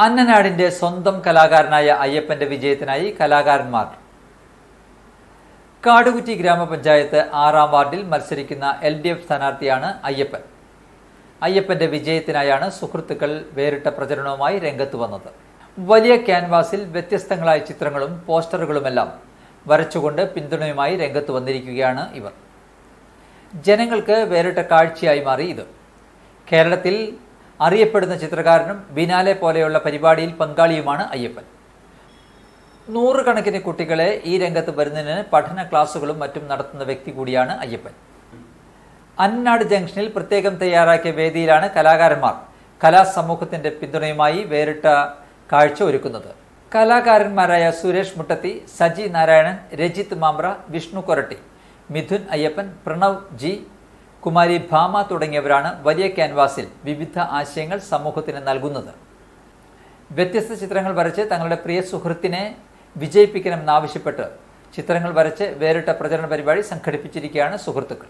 അന്നനാടിന്റെ സ്വന്തം കലാകാരനായ അയ്യപ്പന്റെ വിജയത്തിനായി കലാകാരന്മാർ കാടുകുറ്റി ഗ്രാമപഞ്ചായത്ത് ആറാം വാർഡിൽ മത്സരിക്കുന്ന എൽ ഡി എഫ് സ്ഥാനാർത്ഥിയാണ് അയ്യപ്പൻ. അയ്യപ്പന്റെ വിജയത്തിനായാണ് സുഹൃത്തുക്കൾ വേറിട്ട പ്രചരണവുമായി രംഗത്ത് വന്നത്. വലിയ ക്യാൻവാസിൽ വ്യത്യസ്തങ്ങളായ ചിത്രങ്ങളും പോസ്റ്ററുകളുമെല്ലാം വരച്ചുകൊണ്ട് പിന്തുണയുമായി രംഗത്ത് വന്നിരിക്കുകയാണ് ഇവർ. ജനങ്ങൾക്ക് വേറിട്ട കാഴ്ചയായി മാറി ഇത്. കേരളത്തിൽ അറിയപ്പെടുന്ന ചിത്രകാരനും ബിനാലെ പോലെയുള്ള പരിപാടിയിൽ പങ്കാളിയുമാണ് അയ്യപ്പൻ. നൂറുകണക്കിന് കുട്ടികളെ ഈ രംഗത്ത് വരുന്നതിന് പഠന ക്ലാസുകളും മറ്റും നടത്തുന്ന വ്യക്തി കൂടിയാണ് അയ്യപ്പൻ. അന്നാട് ജംഗ്ഷനിൽ പ്രത്യേകം തയ്യാറാക്കിയ വേദിയിലാണ് കലാകാരന്മാർ കലാസമൂഹത്തിന്റെ പിന്തുണയുമായി വേറിട്ട കാഴ്ച ഒരുക്കുന്നത്. കലാകാരന്മാരായ സുരേഷ് മുട്ടത്തി സജി നാരായണൻ രജിത് മാമ്ര വിഷ്ണു കൊരട്ടി മിഥുൻ അയ്യപ്പൻ പ്രണവ് ജി കുമാരി ഭാമ തുടങ്ങിയവരാണ് വലിയ ക്യാൻവാസിൽ വിവിധ ആശയങ്ങൾ സമൂഹത്തിന് നൽകുന്നത്. വ്യത്യസ്ത ചിത്രങ്ങൾ വരച്ച് തങ്ങളുടെ പ്രിയ സുഹൃത്തിനെ വിജയിപ്പിക്കണമെന്നാവശ്യപ്പെട്ട് ചിത്രങ്ങൾ വരച്ച് വേറിട്ട പ്രചരണ പരിപാടി സംഘടിപ്പിച്ചിരിക്കുകയാണ് സുഹൃത്തുക്കൾ.